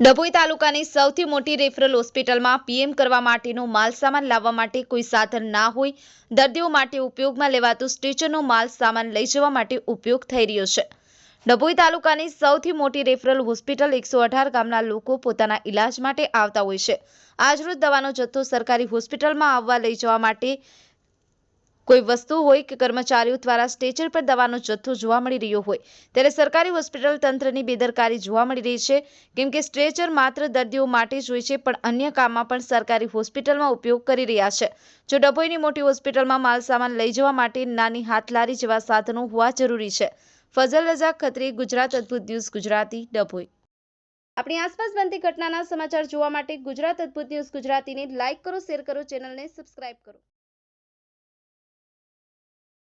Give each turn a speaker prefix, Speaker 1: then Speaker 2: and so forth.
Speaker 1: ડભોઈ તાલુકાની સૌથી મોટી રેફરલ હોસ્પિટલમાં પીએમ કરવા માટેનું માલ સામાન લાવવા માટે કોઈ સાધન ના હોય, દર્દીઓ માટે ઉપયોગમાં લેવાતું સ્ટ્રેચરનો માલ સામાન લઈ જવા માટે ઉપયોગ થઈ રહ્યો છે. ડભોઈ તાલુકાની સૌથી મોટી રેફરલ હોસ્પિટલ એકસો અઢાર ગામના લોકો પોતાના ઇલાજ માટે આવતા હોય છે. આજરોજ દવાનો જથ્થો સરકારી હોસ્પિટલમાં આવવા લઈ જવા માટે કોઈ વસ્તુ હોય કે કર્મચારીઓ દ્વારા સ્ટેચર પર દવાનો જથ્થો જોવા મળી રહ્યો હોય, ત્યારે સરકારી હોસ્પિટલ તંત્રની બેદરકારી જોવા મળી રહી છે. કેમ કે સ્ટ્રેચર માત્ર દર્દીઓ માટે જ હોય છે, પણ અન્ય કામમાં પણ સરકારી હોસ્પિટલમાં ઉપયોગ કરી રહ્યા છે. જો ડભોઈની મોટી હોસ્પિટલમાં માલ સામાન લઈ જવા માટે નાની હાથલારી જેવા સાધનો હોવા જરૂરી છે. ફઝલ રઝા ખત્રી, ગુજરાત અદ્ભુત ન્યૂઝ, ગુજરાતી ડભોઈ. આપણી આસપાસ બનતી ઘટનાના સમાચાર જોવા માટે ગુજરાત અદ્ભુત ન્યૂઝ ગુજરાતીને લાઇક કરો, શેર કરો, ચેનલને સબસ્ક્રાઇબ કરો.